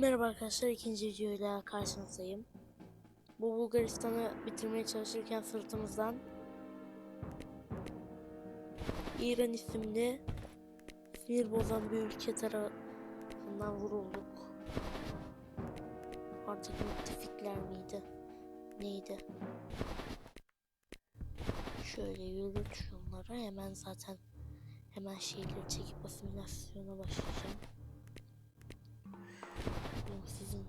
Merhaba arkadaşlar ikinci videoyla karşınızdayım. Bu Bulgaristan'ı bitirmeye çalışırken sırtımızdan İran isimli sinir bozan bir ülke tarafından vurulduk. Artık müttefikler miydi? Neydi? Şöyle yürüt şunlara hemen zaten hemen şeyleri çekip asimilasyona başlayacağım. Oğlum sizin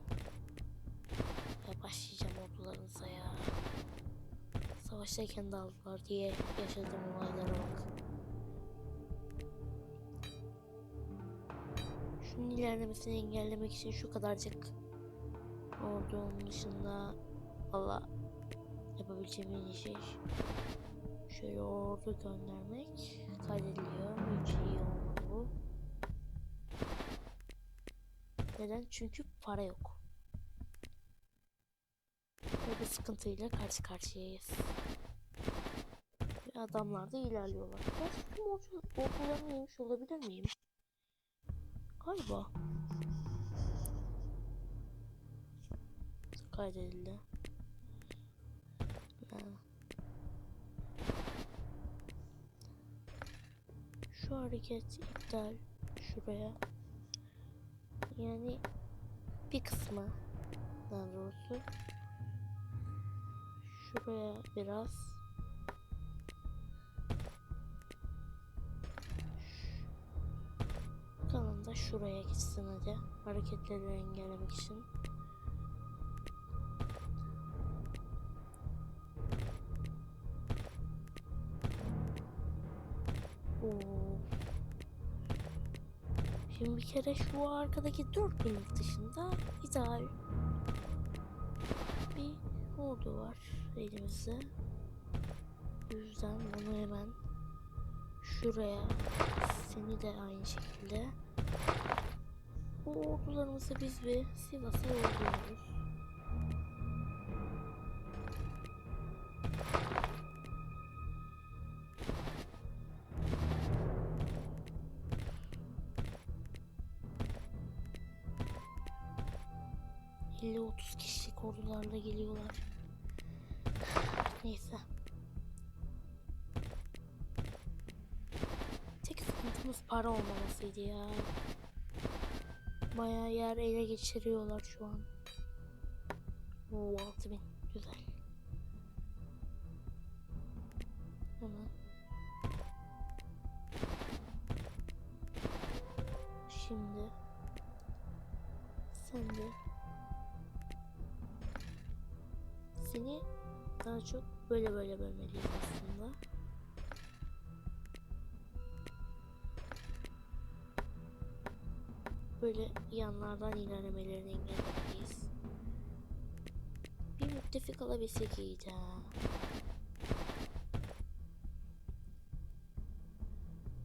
ya başlayacağım ordularınıza ya. Savaştayken daldılar diye yaşadığım olaylara bak. Şunun ilerlemesini engellemek için şu kadarcık ordunun dışında valla yapabileceğim en iyi şey şöyle ordu göndermek kaydediliyor. Hiç iyi olmadı bu. Neden? Çünkü para yok. Ve bir sıkıntıyla karşı karşıyayız. Ve adamlar da ilerliyorlar. Ben tüm ordu- ordularını yemiş olabilir miyim? Galiba. Kaydedildi. Şu hareket iptal. Şuraya. Yani bir kısmı daha doğrusu. Şuraya biraz. Kalan da şuraya gitsin hadi hareketleri engellemek için. Oo. Şimdi bir kere şu arkadaki 4000'lik dışında ideal bir ordu var elimizde. O yüzden bunu hemen şuraya seni de aynı şekilde bu ordularımızı biz bir Sivas'a yolluyoruz. ...50 30 kişilik ordularla geliyorlar. Neyse. Tek sıkıntımız para olmamasıydı ya. Bayağı yer ele geçiriyorlar şu an. Oo 6000 çok böyle böyle bölmeliyiz aslında. Böyle yanlardan ilerlemelerini engellemeliyiz. Bir müttefik alabilsek iyiydi ha.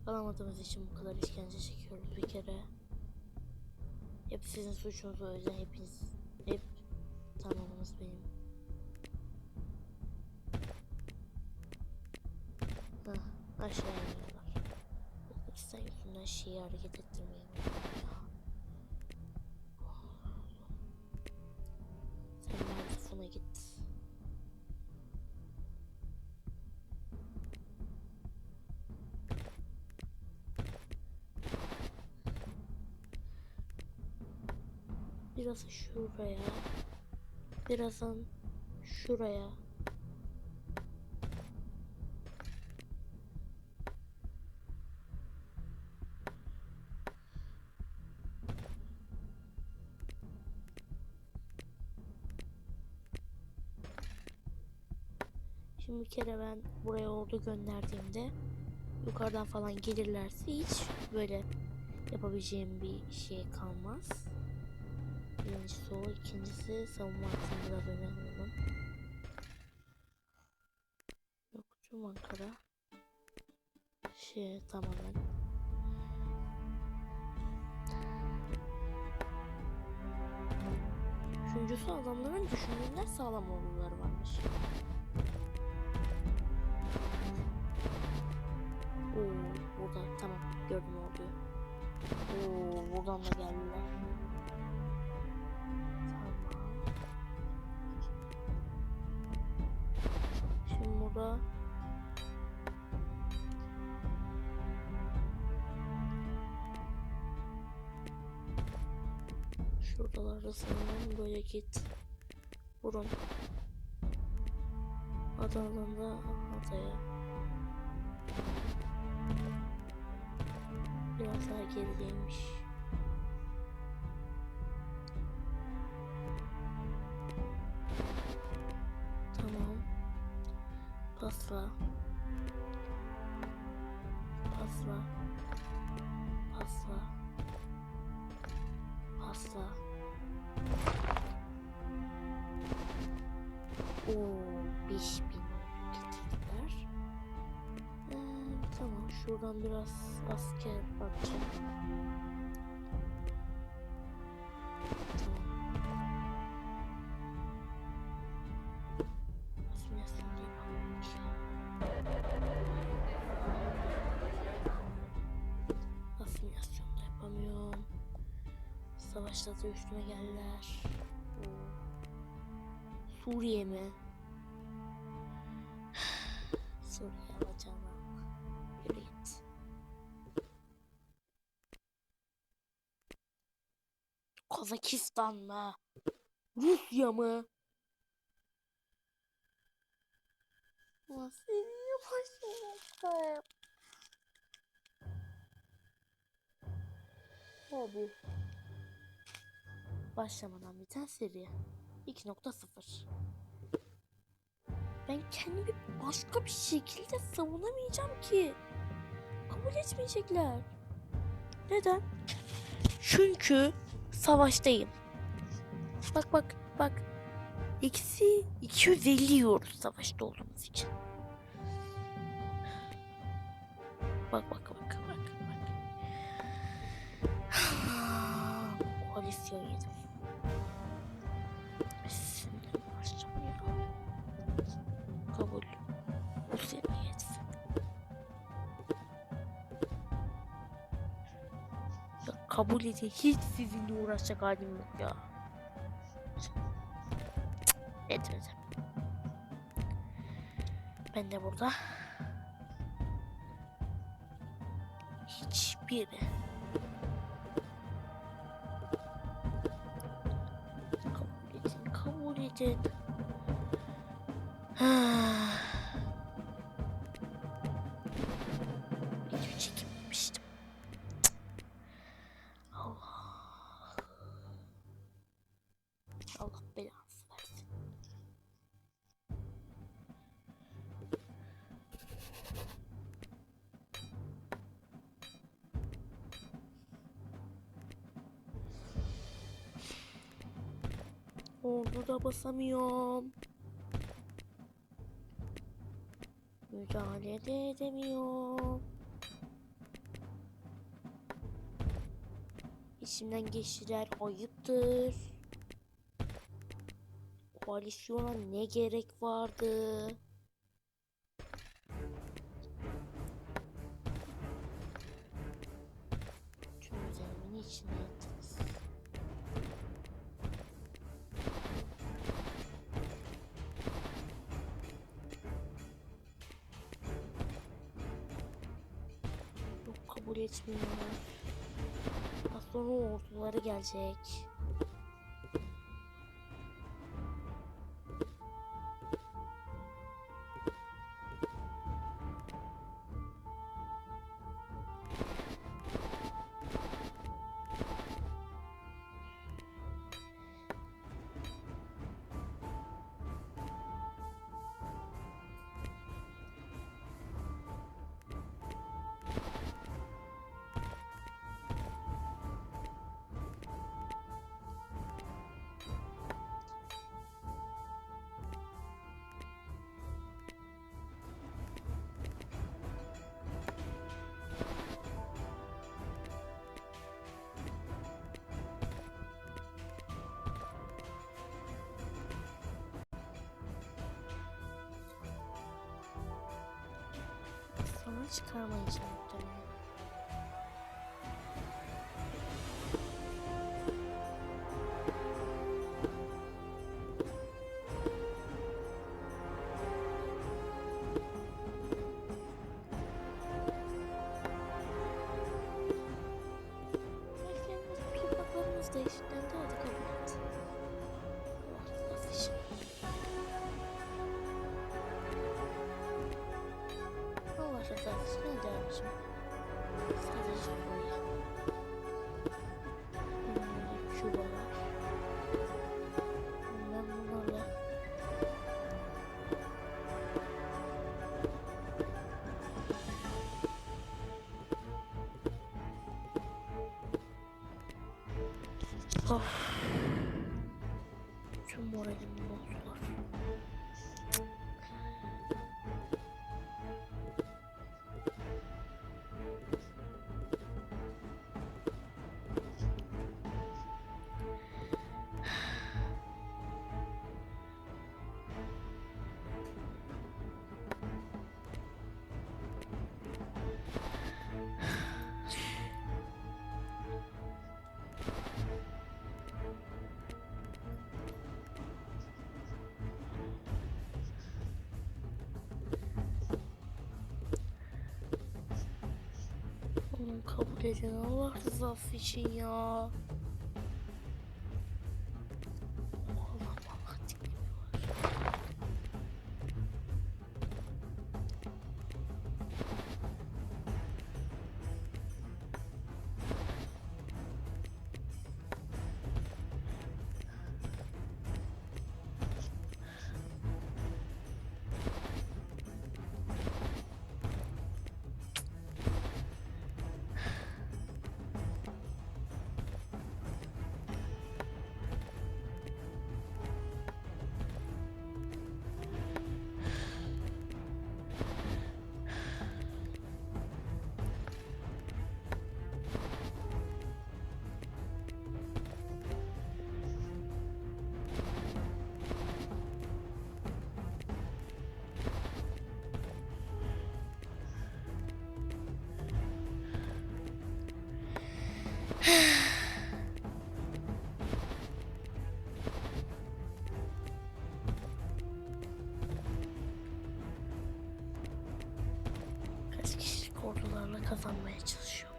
Alamadığımız için bu kadar işkence çekiyoruz bir kere. Hep sizin suçunuz o yüzden hepiniz hep tamamınız benim. Hah, aşağı iniyorlar. Bulgaristan yüzünden şeyi hareket ettirmeyi. Sen Merzifon'a git. Biraz şuraya. Birazdan şuraya. Şimdi bir kere ben buraya ordu gönderdiğimde yukarıdan falan gelirlerse hiç böyle yapabileceğim bir şey kalmaz. Birincisi o, ikincisi savunma hattını biraz öne alalım. Yok tüm Ankara. Şey tamamen. Üçüncüsü adamların düşündüğünden sağlam orduları varmış. gördüm orada. Oo, buradan da geldiler. Tamam. Şimdi burada Şuralarda sanırım böyle git. Vurun. Adana'dan da Ataya. Daha gerideymiş. Tamam. Pasla. Pasla. Pasla. Pasla. Oo, 5000 şuradan biraz asker bakacağım. Asimilasyon yapamıyorum. Savaşta üstüme geldiler. Suriye mi? Suriye alacağım Kazakistan mı? Rusya mı? Ulan seni yapacağım. Abi. Başlamadan biten seri. 2.0 Ben kendimi başka bir şekilde savunamayacağım ki. Kabul etmeyecekler. Neden? Çünkü savaştayım. Bak bak bak. Eksi 250 yiyoruz savaşta olduğumuz için. Bak bak bak bak bak. Koalisyon yedim. Kabul. Bu kabul edin. Hiç sizinle uğraşacak halim yok ya. Etmedim. Ben de burada. Hiçbiri. Kabul edin, kabul edin. Ordu da basamıyorum. Müdahale de edemiyorum. İçimden geçtiler ayıptır. Koalisyona ne gerek vardı? Kabul etmiyorlar. Az sonra orduları gelecek. Çıkarmayacağım Sadece buraya. Bunları çubuğa. Ben bunlarla Of. Tüm moralimi bozdular. Kabul edin Allah rızası için ya. Kazanmaya çalışıyorum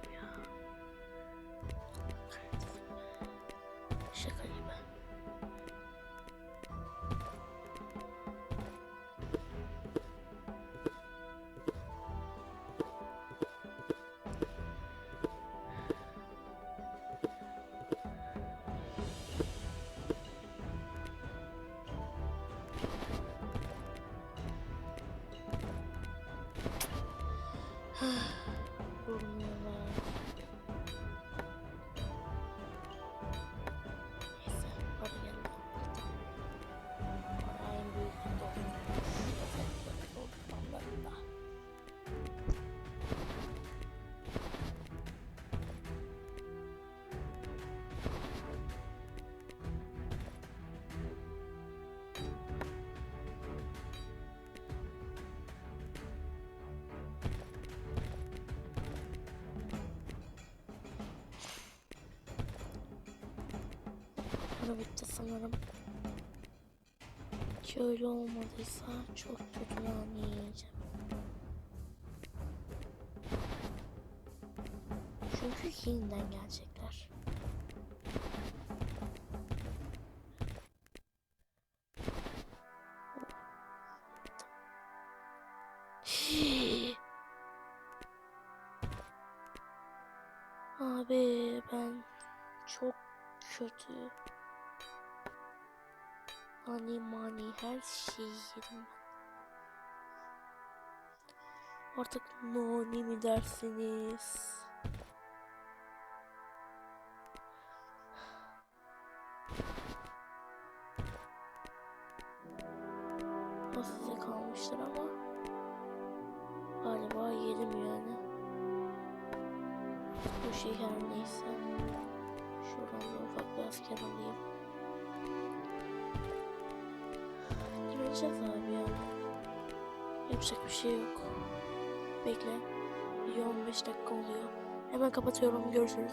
Para bitti sanırım. Hiç öyle olmadıysa çok kötü nane yiyeceğim. Çünkü yeniden gelecekler. Abi ben çok kötü. Hani mani her şeyi yedim. Artık noni mi dersiniz? O kalmıştır ama galiba yedim yani. Bu şey her neyse. Şuradan da ufak bir asker alayım. Göreceğiz abi ya. Yapacak bir şey yok. Bekle. Bir 15 dakika oluyor. Hemen kapatıyorum. Görüşürüz.